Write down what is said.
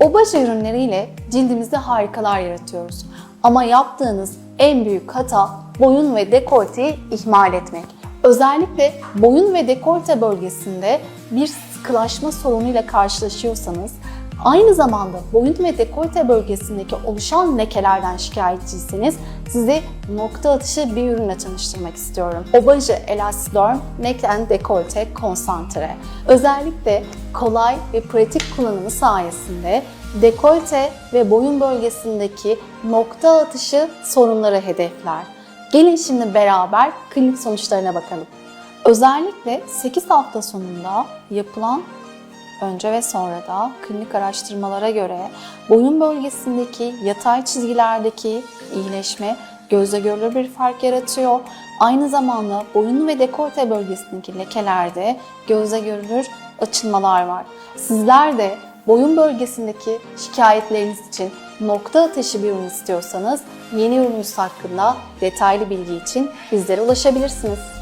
Obaja ürünleriyle cildimizde harikalar yaratıyoruz. Ama yaptığınız en büyük hata boyun ve dekolteyi ihmal etmek. Özellikle boyun ve dekolte bölgesinde bir sıkılaşma sorunuyla karşılaşıyorsanız, aynı zamanda boyun ve dekolte bölgesindeki oluşan lekelerden şikayetçiyseniz sizi nokta atışı bir ürünle tanıştırmak istiyorum. Obage Elastiderm Neck and Dekolte Concentre. Özellikle kolay ve pratik kullanımı sayesinde dekolte ve boyun bölgesindeki nokta atışı sorunları hedefler. Gelin şimdi beraber klinik sonuçlarına bakalım. Özellikle 8 hafta sonunda yapılan önce ve sonra da klinik araştırmalara göre boyun bölgesindeki yatay çizgilerdeki iyileşme gözle görülür bir fark yaratıyor. Aynı zamanda boyun ve dekolte bölgesindeki lekelerde gözle görülür açılmalar var. Sizler de boyun bölgesindeki şikayetleriniz için nokta atışı bir ürün istiyorsanız yeni ürünümüz hakkında detaylı bilgi için bizlere ulaşabilirsiniz.